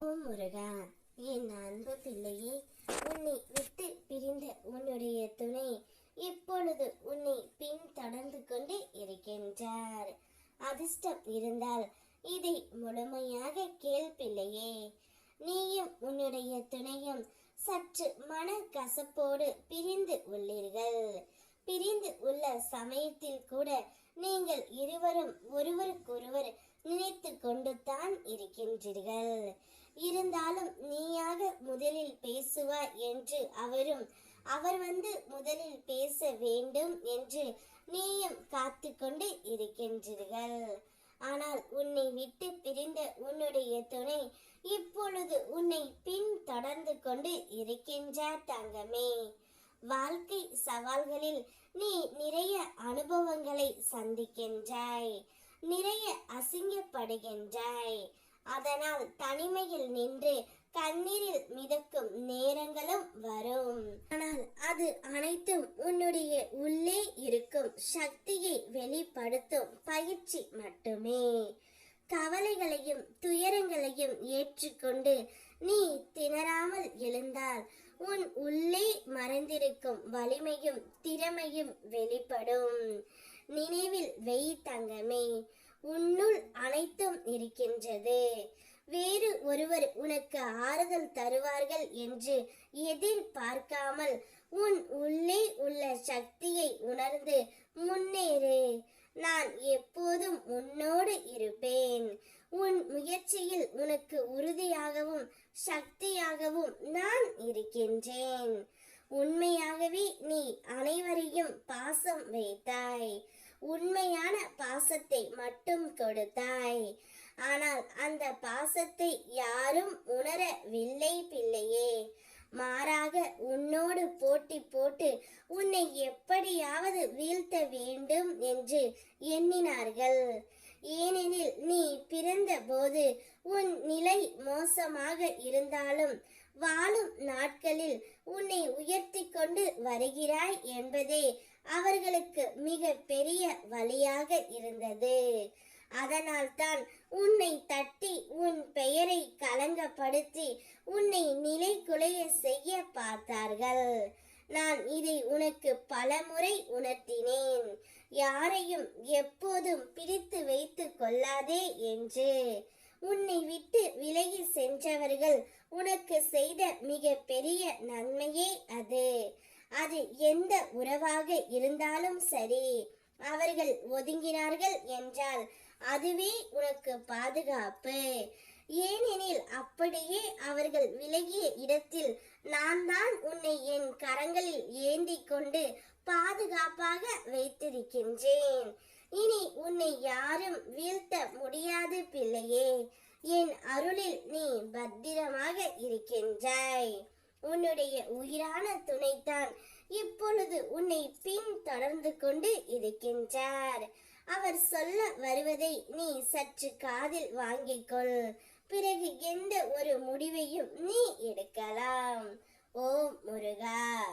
ஓ முருகா என் அன்பு பிள்ளையே உன்னை விட்டு பிரிந்த உன்னுடைய துணை இப்பொழுது உன்னை பின் தொடர்ந்து கொண்டு இருக்கின்றார். அதிர்ஷ்டம் இருந்தால் இதை முழுமையாக கேள் பிள்ளையே. நீயும் உன்னுடைய துணையும் சற்று மன கசப்போடு பிரிந்து உள்ளீர்கள். பிரிந்து உள்ள சமயத்தில் கூட நீங்கள் இருவரும் ஒருவருக்கொருவர் நினைத்து கொண்டு தான் இருக்கின்றீர்கள். இருந்தாலும் நீயாக முதலில் பேசுவாய் என்று அவரும் அவர் வந்து முதலில் பேச வேண்டும் என்று நீயும் காத்து கொண்டு இருக்கின்றீர்கள். ஆனால் உன்னை விட்டு பிரிந்த உன்னுடைய துணை இப்பொழுது உன்னை பின் தொடர்ந்து கொண்டு இருக்கின்றார் தங்கமே. வாழ்க்கை சவால்களில் நீ நிறைய அனுபவங்களை சந்திக்கின்றாய் நிறைய அசிங்கப்படுகின்றாய். அதனால் தனிமையில் நின்று கண்ணீரில் மிதக்கும் நேரங்களும் வரும். ஆனால் அது அனைத்தும் உன்னுடைய உள்ளே இருக்கும் சக்தியை வெளிப்படுத்தும் பயிற்சி மட்டுமே. கவலைகளையும் துயரங்களையும் ஏற்றுக்கொண்டு நீ திணறாமல் எழுந்தால் உன் உள்ளே மறைந்திருக்கும் வலிமையும் திறமையும் வெளிப்படும். நினைவில் வெய் தங்கமே. உன்னுள் அனைத்தும் இருக்கின்றது. வேறு ஒருவர் உனக்கு ஆறுதல் தருவார்கள் என்று எதிர்பார்க்காமல் உன் உள்ளே உள்ள சக்தியை உணர்ந்து முன்னேறு. நான் எப்போதும் உன்னோடு இருப்பேன். உன் முயற்சியில் உனக்கு உறுதியாகவும் சக்தியாகவும் நான் இருக்கின்றேன். உண்மையாகவே நீ அனைவரையும் பாசம் வைத்தாய். உண்மையான பாசத்தை மட்டும் கொடுத்தாய். ஆனால் அந்த பாசத்தை யாரும் உணரவில்லை பிள்ளையே. மாறாக உன்னோடு போட்டி போட்டு உன்னை எப்படியாவது வீழ்த்த வேண்டும் என்று எண்ணினார்கள். ஏனெனில் நீ பிறந்த போது உன் நிலை மோசமாக இருந்தாலும் வாழும் நாட்களில் உன்னை உயர்த்தி கொண்டு வருகிறாய் என்பதே அவர்களுக்கு மிக பெரிய வழியாக இருந்தது. அதனால்தான் உன்னை தட்டி உன் பெயரை கலங்கப்படுத்தி உன்னை நிலை குலைய செய்ய பார்த்தார்கள். நான் இதை உனக்கு பலமுறை உணர்த்தினேன். யாரையும் எப்போதும் பிடித்து வைத்து கொள்ளாதே என்று உன்னை விட்டு விலகி சென்றவர்கள் உனக்கு செய்த மிக பெரிய நன்மையே அது. அது எந்த உறவாக இருந்தாலும் சரி. அவர்கள் ஒதுங்கினார்கள் என்றால் அதுவே உனக்கு பாதுகாப்பு. ஏனெனில் அப்படியே அவர்கள் விலகிய இடத்தில் நான் தான் உன்னை என் கரங்களில் ஏந்தி கொண்டு பாதுகாப்பாக வைத்திருக்கின்றேன். இனி உன்னை யாரும் வீழ்த்த முடியாது பிள்ளையே. என் அருளில் நீ பத்திரமாக இருக்கின்றாய். உன்னுடைய உயிரான துணைத்தான் இப்பொழுது உன்னை பின் தொடர்ந்து கொண்டு இருக்கின்றார். அவர் சொல்ல வருவதை நீ சற்று காதில் வாங்கிக்கொள் பிறகு எந்த ஒரு முடிவையும் நீ எடுக்கலாம். ஓம் முருகா.